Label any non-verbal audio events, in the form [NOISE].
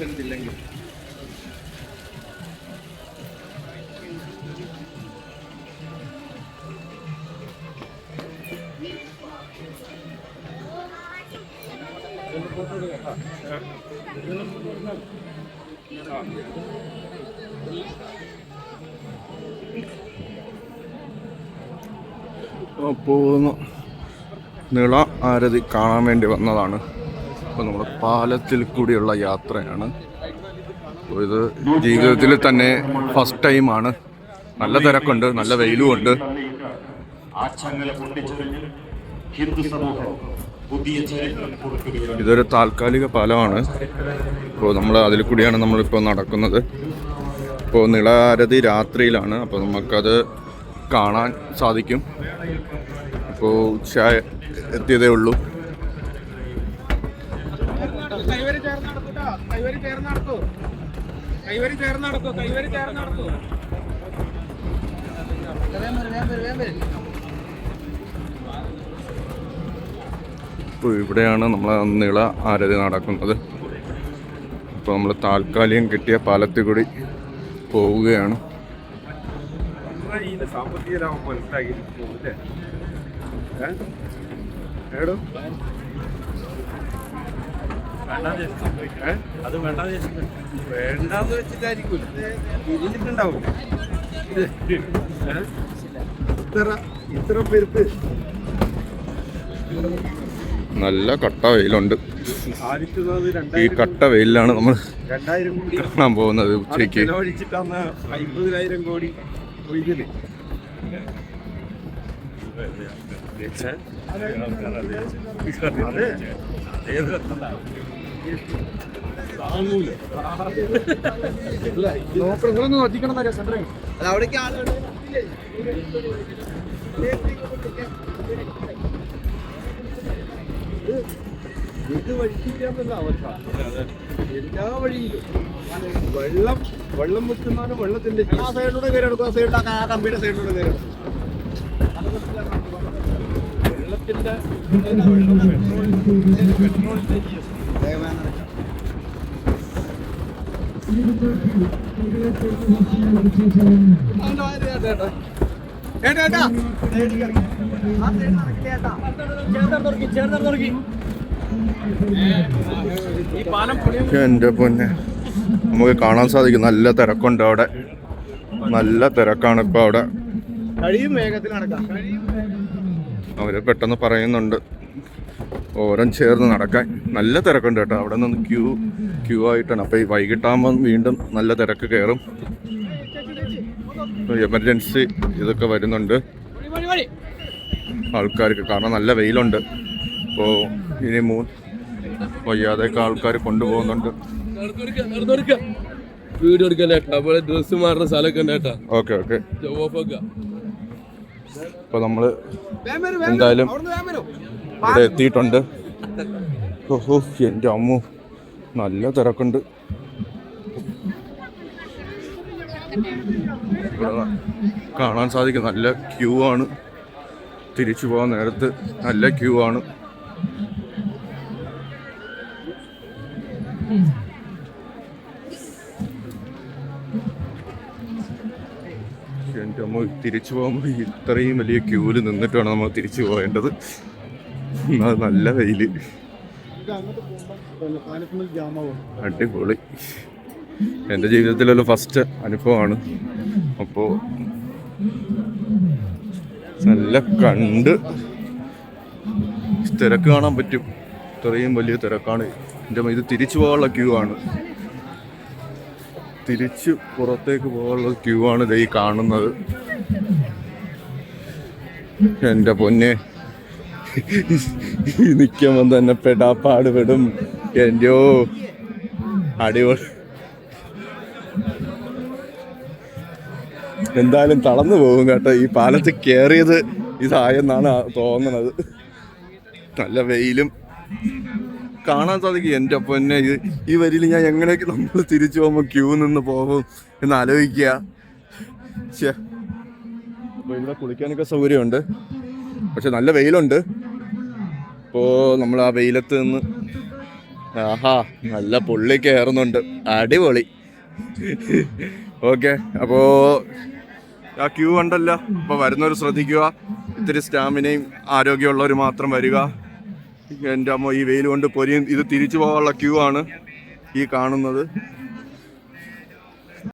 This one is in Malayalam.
ലൈസൻസ് ഇല്ലെങ്കിൽ പോകുന്നു. നീള ആരതി കാണാൻ വേണ്ടി വന്നതാണ്. അപ്പോൾ നമ്മൾ പാലത്തിൽ കൂടിയുള്ള യാത്രയാണ്. അപ്പോൾ ഇത് ജീവിതത്തിൽ തന്നെ ഫസ്റ്റ് ടൈമാണ് നല്ല തിരക്കുണ്ട് നല്ല വെയിലുമുണ്ട്. ഇതൊരു താൽക്കാലിക പാലമാണ്. അപ്പോൾ നമ്മൾ അതിൽ കൂടിയാണ് നമ്മളിപ്പോൾ നടക്കുന്നത്. ഇപ്പോൾ നിളാരതി രാത്രിയിലാണ്. അപ്പോൾ നമുക്കത് കാണാൻ സാധിക്കും. അപ്പോൾ ഉച്ച എത്തിയതേ ഉള്ളൂ. കൈവരി ചേർന്ന് നടക്കൂട്ടോ കൈവരി ചേർന്ന് നടക്കൂ കൈവരി ചേർന്ന് നടക്കൂ കൈവരി ചേർന്ന് നടക്കൂ ഇപ്പോൾ ഇവിടെയാണ് നമ്മൾ നീള ആരതി നടക്കുന്നത്. ഇപ്പോൾ നമ്മൾ താൽക്കാലികം കിട്ടിയ പാലത്തിൽ കൂടി പോവുകയാണ്. സാമ്പത്തിക ലാഭം മനസ്സിലാക്കി ഏടോ? അത് വെച്ചിട്ട് വേണ്ടാന്ന് വെച്ചിട്ടായിരിക്കും തിരിഞ്ഞിട്ടുണ്ടാവും ഇത്ര ഇത്ര പെരുത്ത് നല്ല കട്ട വെയിലുണ്ട്. ഈ കട്ട വെയിലാണ് നമ്മൾ കാണാൻ പോകുന്നത് അത് ഉച്ചയ്ക്ക്. അമ്പതിനായിരം കോടി വെള്ളം വെള്ളം വെക്കുന്നവന് വെള്ളത്തിന്റെ ആ സൈഡിലൂടെ കയറി എടുക്കും ആ സൈഡിലൊക്കെ ആ കമ്പിയുടെ സൈഡിലൂടെ കയറി വെള്ളത്തിന്റെ പെട്രോൾ പാലം എന്റെ പൊന്നെ. നമുക്ക് കാണാൻ സാധിക്കും. നല്ല തിരക്കുണ്ട് അവിടെ. നല്ല തിരക്കാണ് ഇപ്പൊ അവിടെ. അവർ പെട്ടെന്ന് പറയുന്നുണ്ട്. ഓരം ചേർന്ന് നടക്കാൻ നല്ല തിരക്കുണ്ട് കേട്ടോ. അവിടെ നിന്ന് ക്യൂ ക്യൂ ആയിട്ടാണ്. അപ്പോൾ ഈ വൈകിട്ടാകുമ്പം വീണ്ടും നല്ല തിരക്ക് കയറും. എമർജൻസി ഇതൊക്കെ വരുന്നുണ്ട്. ആൾക്കാർക്ക് കാരണം നല്ല വെയിലുണ്ട്. അപ്പോൾ ഇനി മൂ വയ്യാതെയൊക്കെ ആൾക്കാർ കൊണ്ടുപോകുന്നുണ്ട്. വീഡിയോ എടുക്കാൻ അപ്പോൾ ഡ്രസ്സ് മാറുന്ന സ്ഥലമൊക്കെ ഉണ്ട് കേട്ടാ ഓക്കെ ഓക്കെ ഓഫാക്ക അപ്പോൾ നമ്മൾ എന്തായാലും ഇവിടെ എത്തിയിട്ടുണ്ട്. ഓഹോ എന്റെ അമ്മു. നല്ല തിരക്കുണ്ട്. കാണാൻ സാധിക്കും. നല്ല ക്യൂ ആണ്. തിരിച്ചു പോകാൻ നേരത്ത് നല്ല ക്യൂ ആണ്. എന്റെ അമ്മ തിരിച്ചു പോകുമ്പോൾ ഇത്രയും വലിയ ക്യൂവിൽ നിന്നിട്ടാണ് നമ്മൾ തിരിച്ചു പോകേണ്ടത്. നല്ല വെയിൽ. അടിപൊളി. എന്റെ ജീവിതത്തിലുള്ള ഫസ്റ്റ് അനുഭവമാണ്. അപ്പോൾ നല്ല കണ്ട് തിരക്ക് കാണാൻ പറ്റും. ഇത്രയും വലിയ തിരക്കാണ്. എന്റെ ഇത് തിരിച്ചു പോകാനുള്ള ക്യൂ ആണ്. തിരിച്ച് പുറത്തേക്ക് പോകാനുള്ള ക്യൂ ആണ് ഇതായി കാണുന്നത്. എന്റെ പൊന്നെ. [LAUGHS] നിൽക്കുമ്പോൾ തന്നെ പെടാ പാടുപെടും. എന്റെയോ അടിപൊളി. എന്തായാലും തളർന്നു പോകും കേട്ടോ. ഈ പാലത്ത് കയറിയത് ഇതായെന്നാണ് തോന്നണത്. നല്ല വെയിലും. കാണാൻ സാധിക്കും എന്റെ പൊന്നെ. ഇത് ഈ വരിയിൽ ഞാൻ എങ്ങനെയൊക്കെ നമ്മൾ തിരിച്ചു പോകുമ്പോൾ ക്യൂ നിന്ന് പോകും എന്ന് ആലോചിക്കുക. അപ്പോൾ ഇവിടെ കുളിക്കാനൊക്കെ സൗകര്യമുണ്ട്. പക്ഷെ നല്ല വെയിലുണ്ട്. ഇപ്പോൾ നമ്മൾ ആ വെയിലത്ത് നിന്ന് ആഹാ നല്ല പുള്ളി കയറുന്നുണ്ട് അടിപൊളി. ഓക്കെ അപ്പോ ആ ക്യൂ ഉണ്ടല്ലോ. അപ്പൊ വരുന്നവർ ശ്രദ്ധിക്കുക. ഇത്തിരി സ്റ്റാമിനയും ആരോഗ്യമുള്ളവർ മാത്രം വരിക. എന്റെ അമ്മ ഈ വെയിൽ കൊണ്ട് പൊരിയും ഇത് തിരിച്ചു പോകാനുള്ള ക്യൂ ആണ് ഈ കാണുന്നത്.